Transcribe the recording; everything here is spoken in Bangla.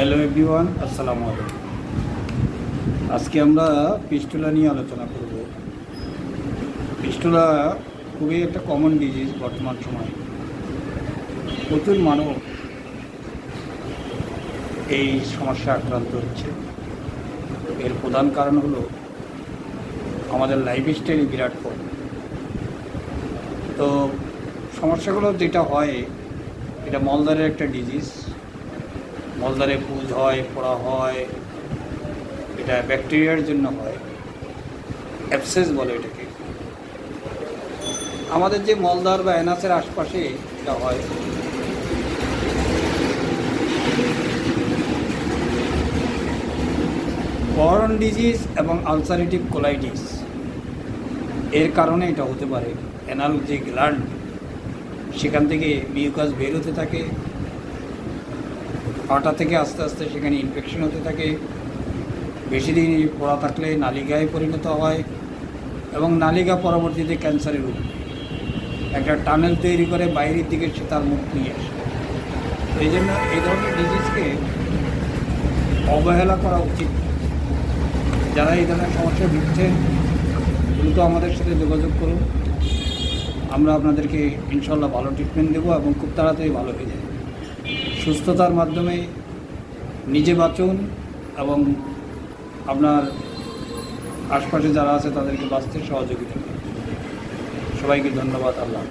হ্যালো এভরিওয়ান আসসালামু আলাইকুম। আজকে আমরা পিস্টুলা নিয়ে আলোচনা করব। পিস্টুলা খুবই একটা কমন ডিজিজ বর্তমান সময়ে। প্রচুর মানব এই সমস্যা আক্রান্ত হচ্ছে। এর প্রধান কারণ হলো আমাদের লাইফস্টাইল বিরাট কম। তো সমস্যাগুলো যেটা হয়, এটা মলদারের একটা ডিজিজ মলদারে পুজ হয়, পোড়া হয়, এটা ব্যাকটেরিয়ার জন্য হয় অ্যাপসেস বলে এটাকে। আমাদের যে মলদার বা অ্যানাসের আশপাশে এটা হয়। করন ডিজিজ এবং আলসারেটিভ কোলাইটিস এর কারণে এটা হতে পারে। অ্যানাল যে গ্ল্যান্ড সেখান থেকে মিউকাস বের হতে থাকে। পাটা থেকে আস্তে আস্তে সেখানে ইনফেকশন হতে থাকে। বেশি দিন পড়া থাকলে নালিকায় পরিণত হয় এবং নালিকা পরবর্তীতে ক্যান্সারের রূপ একটা টানেল তৈরি করে বাইরের দিকে সে তার মুখ নিয়ে আসে। তো এই জন্য এই ধরনের ডিজিজকে অবহেলা করা উচিত। যারা এই ধরনের সমস্যায় ভুগছেন দ্রুত আমাদের সাথে যোগাযোগ করুন। আমরা আপনাদেরকে ইনশাল্লাহ ভালো ট্রিটমেন্ট দেবো এবং খুব তাড়াতাড়ি ভালো হয়ে যাবে। সুস্থতার মাধ্যমে নিজে বাঁচুন এবং আপনার আশপাশে যারা আছে তাদেরকে বাঁচতে সহযোগিতা সবাইকে ধন্যবাদ, আল্লাহ